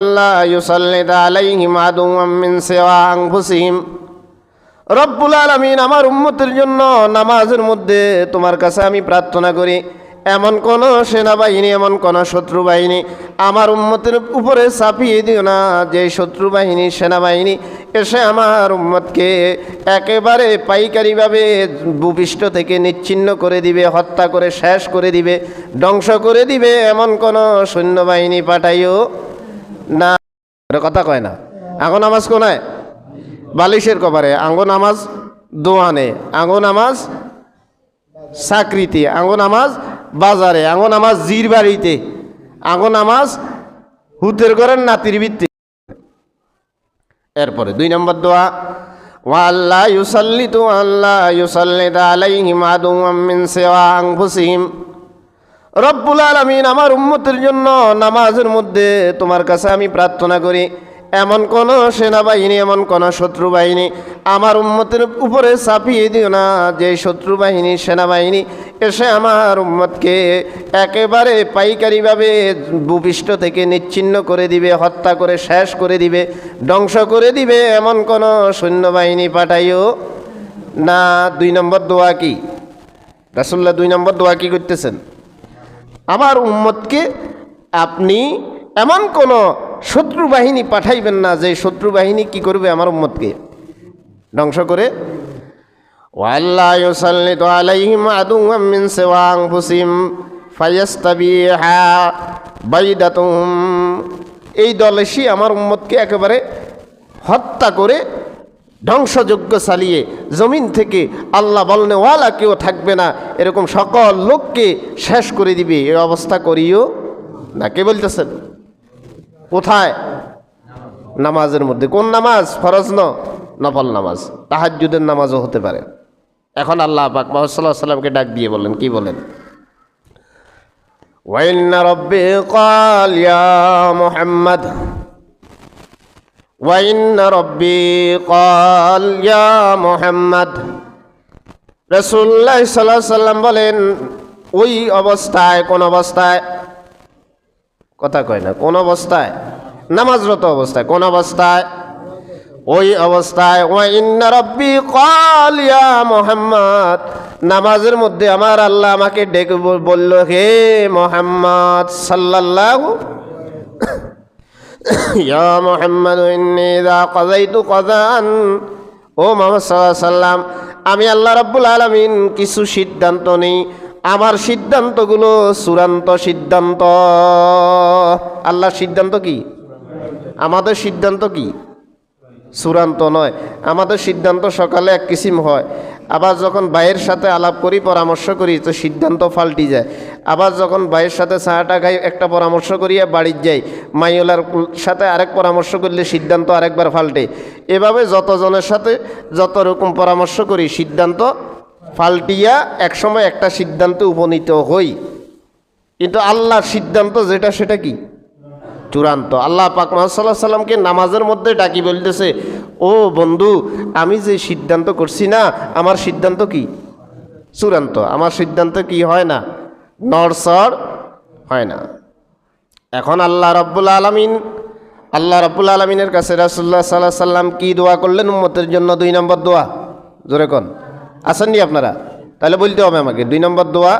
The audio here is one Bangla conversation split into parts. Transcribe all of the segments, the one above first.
لا يسلط عليهم عدوا من سوى أنفسهم রব্বুল আলমিন আমার উম্মতের জন্য নামাজের মধ্যে তোমার কাছে আমি প্রার্থনা করি এমন কোন সেনাবাহিনী এমন কোন শত্রু বাহিনী আমার উম্মতের উপরে চাপিয়ে দিও না যে শত্রু বাহিনী সেনাবাহিনী এসে আমার উম্মতকে একেবারে পাইকারিভাবে ভূপৃষ্ঠ থেকে নিচ্ছিন্ন করে দিবে হত্যা করে শেষ করে দিবে ধ্বংস করে দিবে এমন কোন সৈন্যবাহিনী পাঠাইও না কথা কয় না। এখন নামাজ কোনায়? বালিশের কপারে আঙ্গো নামাজ দোয়ানে। আঙ্গো নামাজ চাকরিতে আঙ্গো নামাজ বাজারে। আঙ্গো নামাজ জির বাড়িতে আঙ্গো নামাজ হুতের ঘরের নাতির ভিত্তি এরপরে দুই নম্বর দোয়া, ওয়াল্লা ইউসাল্লিতু আল্লাহ ইউসাল্লিত আলাইহিম আদুম মিন সিওয়া আনফুসিহিম। রব্বুল আলমিন আমার উম্মতের জন্য নামাজের মধ্যে তোমার কাছে আমি প্রার্থনা করি। এমন কোন সেনাবাহিনী, এমন কোন শত্রু বাহিনী আমার উম্মতের উপরে চাপিয়ে দিও না। যে শত্রু বাহিনী সেনাবাহিনী এসে আমার উম্মতকে একেবারে পাইকারিভাবে ভূপৃষ্ঠ থেকে নিচ্ছিন্ন করে দিবে, হত্যা করে, শেষ করে দিবে, ধ্বংস করে দিবে, এমন কোন সৈন্যবাহিনী পাঠাইও না। দুই নম্বর দোয়া কি? রাসুল্লাহ দুই নম্বর দোয়া কি করতেছেন? আমার উম্মতকে আপনি এমন কোন শত্রু বাহিনী পাঠাইবেন না যে শত্রু বাহিনী কি করবে আমার উম্মতকে। ধ্বংস করে। এই দল এসে আমার উম্মতকে একেবারে হত্যা করে ধ্বংসযজ্ঞ চালিয়ে জমিন থেকে আল্লাহ বলনেওয়ালা কেউ থাকবে না। এরকম সকল লোককে শেষ করে দিবে। এ অবস্থা করিও না। কে বলতেছেন? কোথায়? নামাজের মধ্যে। কোন নামাজ? ফরজ ন? নফল নামাজ। তাহাজুদের নামাজও হতে পারে। এখন আল্লাহ পাক সাল্লামকে ডাক দিয়ে বলেন, কি বলেন? ওয়াইন্না রব্বে কালিয়া মোহাম্মদ। وإن ربي قال يا محمد রসুল্লাহ সাল্লাহ সাল্লাম বলেন ওই অবস্থায় কোন অবস্থায় কথা কয় না কোন অবস্থায় নামাজরত অবস্থায় কোন অবস্থায় ওই অবস্থায় ওয়াইন্না রব্বি কল ইয়া মোহাম্মদ নামাজের মধ্যে আমার আল্লাহ আমাকে ডেকে বল- বলল হে মোহাম্মদ সাল্লাল্লাহু ইয়া মোহাম্মদ ইন্নি ইযা কাযাইতু কাযান ও সাল্লাল্লাহু আলাইহি সাল্লাম আমি আল্লাহ রাব্বুল আলামিন কিছু সিদ্ধান্ত নেই। আমার সিদ্ধান্তগুলো চূড়ান্ত সিদ্ধান্ত। আল্লাহর সিদ্ধান্ত কি? আমাদের সিদ্ধান্ত কি? চূড়ান্ত নয়। আমাদের সিদ্ধান্ত সকালে এক কিসিম হয়। আবার যখন ভাইয়ের সাথে আলাপ করি, পরামর্শ করি, তো সিদ্ধান্ত পাল্টি যায়। আবার যখন ভাইয়ের সাথে চাটা খাই, একটা পরামর্শ করিয়া বাড়ির যাই। মাইওলার সাথে আরেক পরামর্শ করলে সিদ্ধান্ত আরেকবার ফাল্টে এভাবে যতজনের সাথে যত রকম পরামর্শ করি, সিদ্ধান্ত পাল্টিয়া একসময় একটা সিদ্ধান্তে উপনীত হই। কিন্তু আল্লাহর সিদ্ধান্ত যেটা, সেটা কি? চূড়ান্ত। আল্লাহ পাক সাল্লাহ সাল্লামকে নামাজের মধ্যে ডাকি বলতেছে, ও বন্ধু, আমি যে সিদ্ধান্ত করছি না, আমার সিদ্ধান্ত কি? চূড়ান্ত। আমার সিদ্ধান্ত কি হয় না? নরসর হয় না। এখন আল্লাহ রব্বুল আলমিন, আল্লাহ রব্বুল আলমিনের কাছে রাসুল্লাহ সাল্লাহ সাল্লাম কি দোয়া করলেন? উম্মতের জন্য দুই নম্বর দোয়া। জোরে কন? আসেননি আপনারা? তাহলে বলতে হবে আমাকে। দুই নম্বর দোয়া,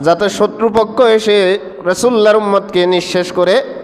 যাতে শত্রুপক্ষ এসে রসুল্লাহর উম্মতকে নিঃশেষ করে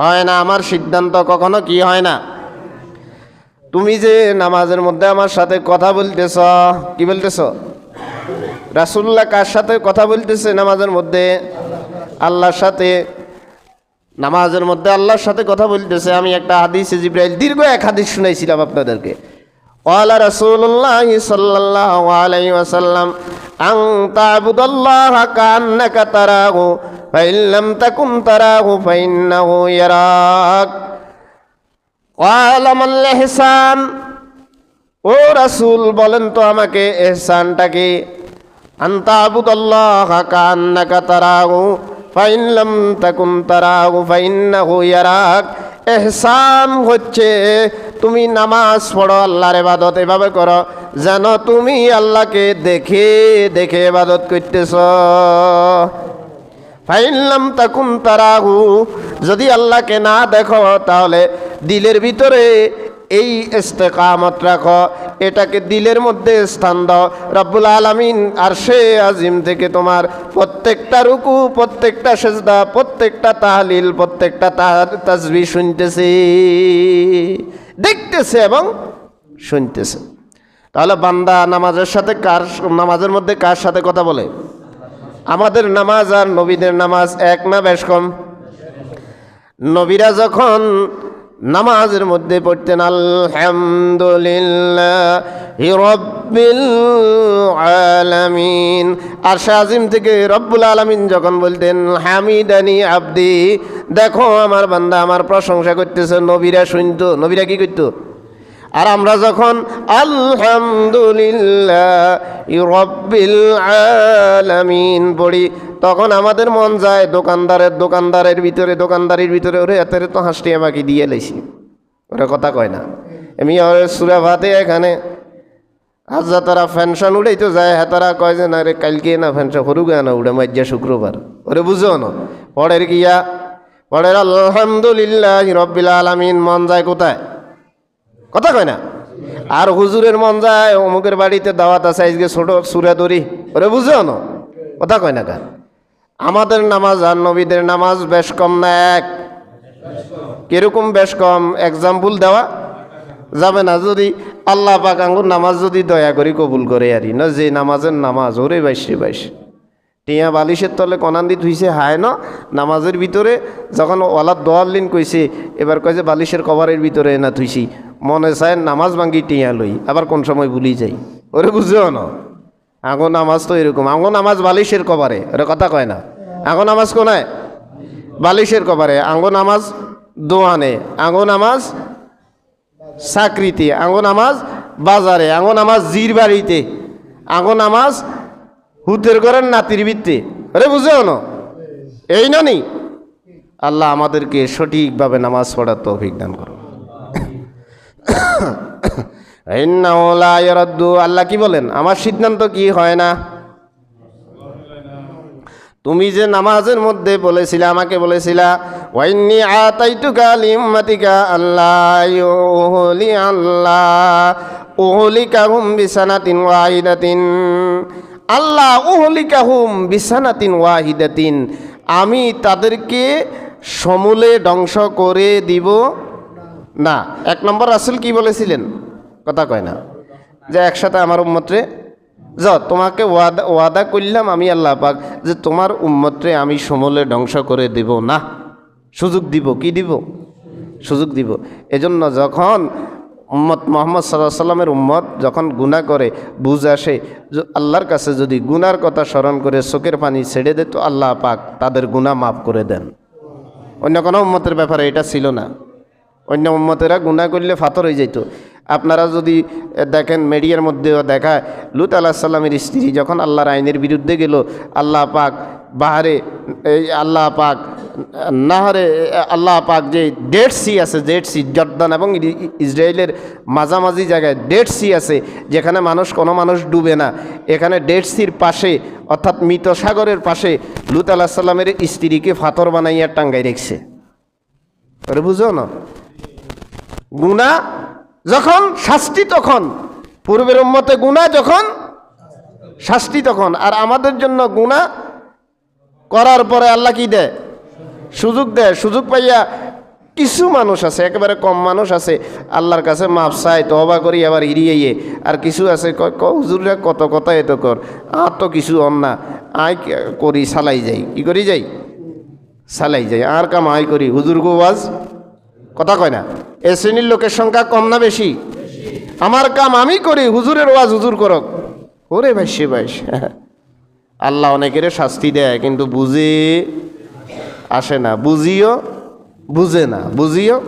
হয় না, আমার সিদ্ধান্ত কখনো কি হয় না? তুমি যে নামাজের মধ্যে আমার সাথে কথা বলতেছ, কি বলতেছ? রাসুল্লাহ কার সাথে কথা বলতেছে নামাজের মধ্যে? আল্লাহর সাথে, নামাজের মধ্যে আল্লাহর সাথে কথা বলতেছে। আমি একটা হাদিস জিব্রাইল, দীর্ঘ এক হাদিস শুনাইছিলাম আপনাদেরকে। ওয়ালা রাসূলুল্লাহ সাল্লাল্লাহু আলাইহি ওয়াসাল্লাম আন তা'বুদাল্লাহ কান্নাকা তারাহু ফাইন লাম তাকুন তারাহু ফাইন্নাহু ইয়ারাক কালামাল এহসান ও রাসূল, বলেন তো আমাকে এহসানটা কি? আন্তা আবুদাল্লাহ কান্নাকা তারাহু ফাইন লাম তাকুন তারাহু ফাইন্নাহু ইয়ারাক এহসান হচ্ছে তুমি নামাজ পড়ো, আল্লাহর ইবাদত এভাবে করো। যেন তুমি আল্লাহকে দেখে দেখে এবাদত করতেছ। ফাইনলাম তাকুন তারাহু, যদি আল্লাহকে না দেখো, তাহলে দিলের ভিতরে এই ইস্তেকামত রাখো। এটাকে দিলের মধ্যে স্থান দাও। রব্বুল আলমিন আর সে আজিম থেকে তোমার প্রত্যেকটা রুকু, প্রত্যেকটা সেজদা, প্রত্যেকটা তাহলিল, প্রত্যেকটা তাজবি শুনতেছে। দেখতেছে এবং শুনতেছে। তাহলে বান্দা নামাজের সাথে কার, নামাজের মধ্যে কার সাথে কথা বলে? আমাদের নামাজ আর নবীদের নামাজ এক না বেশ কম? নবীরা যখন নামাজের মধ্যে পড়তেন, আলহামদুলিল্লাহ রব্বিল আলামিন। আর শাহিম থেকে রব্বুল আলামিন যখন বলতেন, হামিদানি আব্দি, দেখো আমার বান্দা আমার প্রশংসা করতেছে, নবীরা শুনতো। নবীরা কি করতো? আর আমরা যখন, আলহামদুলিল্লাহ রব্বিল আলামিন পড়ি তখন আমাদের মন যায়, দোকানদারের দোকানদারের ভিতরে, দোকানদারির ভিতরে, ওরে এতের তো হাসটি আমাকে দিয়ে লাইছি ওরা কথা কয় না। আমি সুরা ভাতে এখানে। আজ যা তারা ফ্যানশন উড়েই তো যায় হ্যাঁ তারা কয় যে, না রে, কালকে না ফ্যানশন হরু গে না উড়ে মাজ্জা শুক্রবার। ওরে, বুঝো না। পরের গিয়া পরের, আলহামদুলিল্লাহ রব্বিল আলামিন। মন যায় কোথায়? কথা কয় না? আর হুজুরের মন যায় অমুকের বাড়িতে দাওয়াত আছে, আজকে ছোট সুরা দড়ি। ওরে, বুঝো না। কথা কয় না কার আমাদের নামাজ আর নবীদের নামাজ বেশ কম না এক। কীরকম বেশ কম? এক্সাম্পল দেওয়া যাবে না। যদি আল্লাহ পাক আঙ্গুর নামাজ যদি দয়া করি কবুল করে আরি, না যে নামাজের নামাজ, ওরে বাইশ রে বাইশ। টিয়া বালিশের তলে কনান্দি থুইছে, হায় ন, নামাজের ভিতরে যখন ওয়ালার দোয়ার লিন কইছে, এবার কয় যে বালিশের কভারের ভিতরে না থুইছি, মনে চায় নামাজ ভাঙ্গি টিয়া লই, আবার কোন সময় ভুলি যাই। ওরে বুঝেও না। আগো নামাজ তো এরকম। আগো নামাজ বালিশের কবারে, ওরে কথা কয় না। আগো নামাজ কোনায়? বালিশের কবারে। আঙ্গো নামাজ দোয়ানে আঙ্গো নামাজ চাকরিতে আঙ্গো নামাজ বাজারে আঙ্গো নামাজ জির বাড়িতে আঙ্গো নামাজ হুতের করেন নাতির ভিত্তে। আরে বুঝেও না? এই নানি আল্লাহ আমাদেরকে সঠিকভাবে নামাজ পড়ার তৌফিক দান করো ইন্নাহু লা ইয়ারাদ্দু আল্লাহ কি বলেন? আমার সিদ্ধান্ত কি হয় না? তুমি যে নামাজের মধ্যে বলেছিলে, আমাকে বলেছিলা ওয়াইন্নি আতাইতুকা লিম্মাতিকা আল্লাহ ওহলি আল্লাহ ওহলিকাহুম বিসানাতিন ওয়াহিদাতিন। আল্লাহ ওহলিকাহুম বিসানাতিন ওয়াহিদাতিন। আমি তাদেরকে সমূলে ধ্বংস করে দিব না। এক নম্বর রাসুল কি বলেছিলেন? কথা কয় না। যে একসাথে আমার উম্মত্রে যা তোমাকে ওয়াদা ওয়াদা করলাম আমি আল্লাহ পাক যে তোমার উম্মত্রে আমি সমলে ধ্বংস করে দেব না। সুযোগ দিব, কি দিব? সুযোগ দিব। এজন্য যখন উম্মত মোহাম্মদ সাল্লাহ সাল্লামের উম্মত যখন গুনাহ করে, বুঝ আসে আল্লাহর কাছে যদি গুনার কথা স্মরণ করে চোখের পানি ছেড়ে দে তো আল্লাহ পাক তাদের গুনাহ মাফ করে দেন। অন্য কোনো উম্মতের ব্যাপারে এটা ছিল না। অন্য উম্মতেরা গুণা করলে ফাতর হয়ে যেত আপনারা যদি দেখেন মিডিয়ার মধ্যেও দেখায়, লুত আল্লাহ সাল্লামের স্ত্রী যখন আল্লাহর আইনের বিরুদ্ধে গেল, আল্লাহ পাক বাহারে এই আল্লাহ পাক নাহারে আল্লাহ পাক যে ডেড সি আছে ডেড সি জর্দান এবং ইসরায়েলের মাঝামাঝি জায়গায় ডেড সি আছে, যেখানে মানুষ, কোনো মানুষ ডুবে না, এখানে ডেড সির পাশে, অর্থাৎ মৃত সাগরের পাশে লুত আল্লাহ সাল্লামের স্ত্রীকে ফাতর বানাইয়া টাঙ্গাই রেখছে। বুঝো না? গুণা যখন শাস্তি তখন, পূর্বের উম্মতে গুণা যখন, শাস্তি তখন। আর আমাদের জন্য গুণা করার পরে আল্লাহ কি দেয়? সুযোগ দেয়। সুযোগ পাইয়া কিছু মানুষ আছে, একেবারে কম মানুষ আছে, আল্লাহর কাছে মাপ চাই তহবা করি, আবার ইরিয়ে আর কিছু আছে হুজুররা কত কথা এত কর। আর তো কিছু অন না। আয় করি, সালাই যাই। কি করি যাই? সালাই যাই। আর কাম আয় করি। হুজুর গো ওয়াজ কথা কয় না? এ শ্রেণির লোকের সংখ্যা কম না বেশি? আমার কাম আমি করি, হুজুরের ওয়াজ হুজুর করক। ওরে ভাই সে ভাই আল্লাহ অনেকের শাস্তি দেয়, কিন্তু বুঝে আসে না। বুঝিও, বুঝে না। বুঝিও।